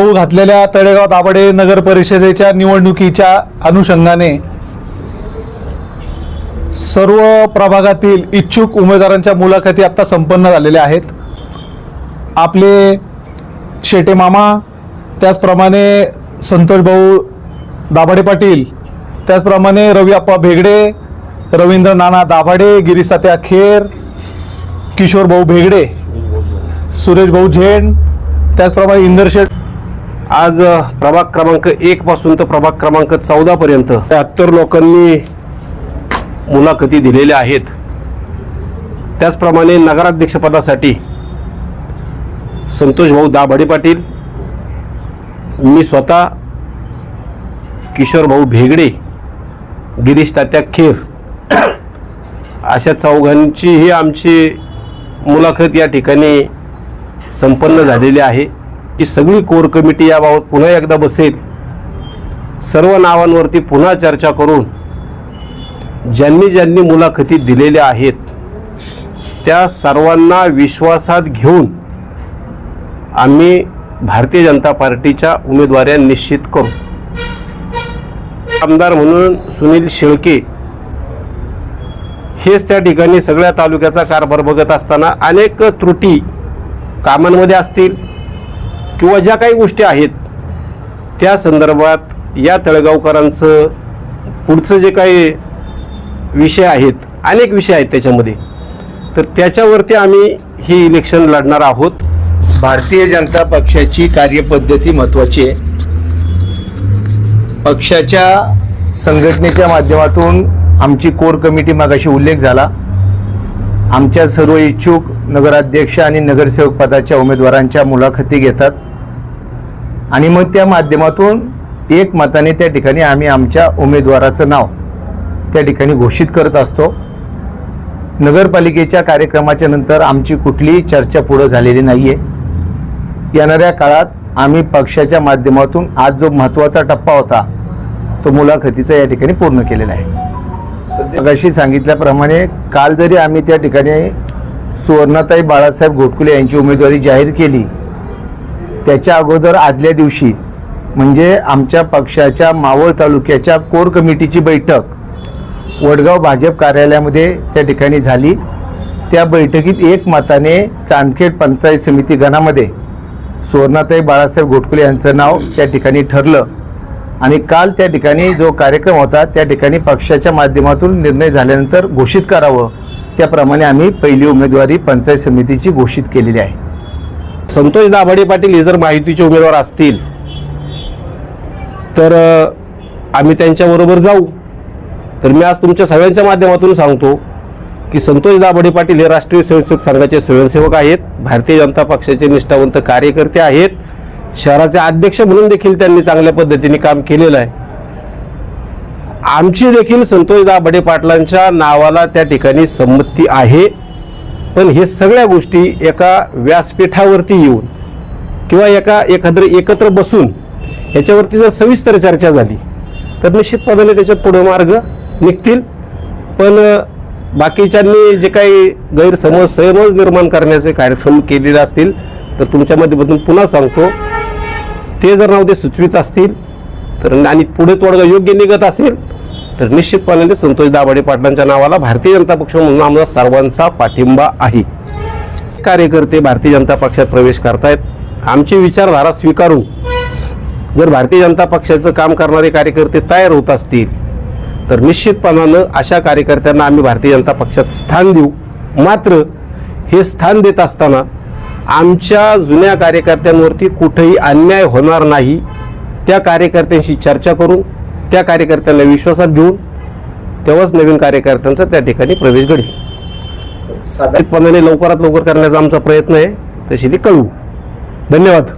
होऊ घातलेल्या तळेगाव दाभाडे नगर परिषदेच्या निवडणुकीच्या अनुषंगाने सर्व प्रभागातील इच्छुक उमेदवारांच्या मुलाखती आत्ता संपन्न झालेल्या आहेत. आपले शेटे मामा त्याचप्रमाणे संतोष भाऊ दाभाडे पाटील त्याचप्रमाणे रवी आप्पा भेगडे रवींद्र नाना दाभाडे गिरीसात्या खेर किशोर भाऊ भेगडे सुरेश भाऊ झेंड त्याचप्रमाणे इंदर शेठ आज प्रभाग क्रमांक एक पासून तर प्रभाग क्रमांक चौदा पर्यंत त्र्याहत्तर लोकांनी मुलाखती दिलेल्या आहेत. त्याचप्रमाणे नगराध्यक्षपदासाठी संतोष भाऊ दाभाडे पाटील मी स्वतः किशोर भाऊ भेगडे गिरीश तात्या खेर अशा चौघांची ही आमची मुलाखत या ठिकाणी संपन्न झालेली आहे. ही सगळी कोर कमिटी याबाबत पुन्हा एकदा बसेल. सर्व नावांवरती पुन्हा चर्चा करून ज्यांनी ज्यांनी मुलाखती दिलेल्या आहेत त्या सर्वांना विश्वासात घेऊन आम्ही भारतीय जनता पार्टीच्या उमेदवाऱ्या निश्चित करू. आमदार म्हणून सुनील शेळके हेच त्या ठिकाणी सगळ्या तालुक्याचा कारभार बघत असताना अनेक त्रुटी कामांमध्ये असतील. किंवा ज्या काही गोष्टी आहेत त्या संदर्भात या तळगावकरांचं पुढचं जे काही विषय आहेत अनेक विषय आहेत त्याच्यामध्ये तर त्याच्यावरती आम्ही ही इलेक्शन लढणार आहोत. भारतीय जनता पक्षाची कार्यपद्धती महत्त्वाची आहे. पक्षाच्या संघटनेच्या माध्यमातून आमची कोर कमिटी मागाशी उल्लेख झाला. आमच्या सर्व इच्छुक नगराध्यक्ष आणि नगरसेवक पदाच्या उमेदवारांच्या मुलाखती घेतात. आणि मग त्या माध्यमातून एक मताने त्या ठिकाणी आम्ही आमच्या उमेदवाराचं नाव त्या ठिकाणी घोषित करत असतो. नगरपालिकेच्या कार्यक्रमाच्या नंतर आमची कुठलीही चर्चा पुढं झालेली नाही आहे येणाऱ्या काळात आम्ही पक्षाच्या माध्यमातून आज जो महत्त्वाचा टप्पा होता तो मुलाखतीचा या ठिकाणी पूर्ण केलेला आहे. मगाशी सांगितल्याप्रमाणे काल जरी आम्ही त्या ठिकाणी सुवर्णाताई बाळासाहेब घोटकुले यांची उमेदवारी जाहीर केली त्याच्या अगोदर आदल्या दिवशी म्हणजे आमच्या पक्षाच्या मावळ तालुक्याच्या कोर कमिटीची बैठक वडगाव भाजप कार्यालयामध्ये त्या ठिकाणी झाली. त्या बैठकीत एक मताने चांदखेड पंचायत समिती गणामध्ये सुवर्णाताई बाळासाहेब घोटकुले यांचं नाव त्या ठिकाणी ठरलं. आणि काल त्या ठिकाणी जो कार्यक्रम होता त्या ठिकाणी पक्षाच्या माध्यमातून निर्णय झाल्यानंतर घोषित करावं. त्याप्रमाणे आम्ही पहिली उमेदवारी पंचायत समितीची घोषित केलेली आहे. संतोष दाभाडे पाटील हे जर माहितीचे उमेदवार असतील तर आम्ही त्यांच्याबरोबर जाऊ. तर मी आज तुमच्या सगळ्यांच्या माध्यमातून सांगतो की संतोष दाभाडे पाटील हे राष्ट्रीय स्वयंसेवक संघाचे स्वयंसेवक आहेत भारतीय जनता पक्षाचे निष्ठावंत कार्यकर्ते आहेत. शहराचे अध्यक्ष म्हणून देखील त्यांनी चांगल्या पद्धतीने काम केलेलं आहे. आमची देखील संतोष दाभाडे पाटलांच्या नावाला त्या ठिकाणी संमती आहे. पण हे सगळ्या गोष्टी एका व्यासपीठावरती येऊन किंवा एका एखाद्र एकत्र बसून याच्यावरती जर सविस्तर चर्चा झाली तर निश्चितपणाने त्याच्यात पुढे मार्ग निघतील. पण बाकीच्यांनी जे काही गैरसमज सहमज निर्माण करण्याचे कार्यक्रम केलेले असतील तर तुमच्यामध्ये बदल पुन्हा सांगतो ते जर नाव ते सुचवित असतील तर आणि पुढे तोडगा योग्य निघत असेल तर निश्चितपणाने संतोष दाभाडे पाटलांच्या नावाला भारतीय जनता पक्ष म्हणून आम्हाला सर्वांचा पाठिंबा आहे. कार्यकर्ते भारतीय जनता पक्षात प्रवेश करतायत. आमची विचारधारा स्वीकारून जर भारतीय जनता पक्षाचं काम करणारे कार्यकर्ते तयार होत असतील तर निश्चितपणानं अशा कार्यकर्त्यांना आम्ही भारतीय जनता पक्षात स्थान देऊ. मात्र हे स्थान देत असताना आमच्या जुन्या कार्यकर्त्यांवरती कुठेही अन्याय होणार नाही. त्या कार्यकर्त्यांशी चर्चा करून त्या कार्यकर्त्यांना विश्वासात घेऊन तेव्हाच नवीन कार्यकर्त्यांचा त्या ठिकाणी प्रवेश घडेल. साधारणपणाने लवकरात लवकर करण्याचा आमचा प्रयत्न आहे तशी ती कळवू धन्यवाद.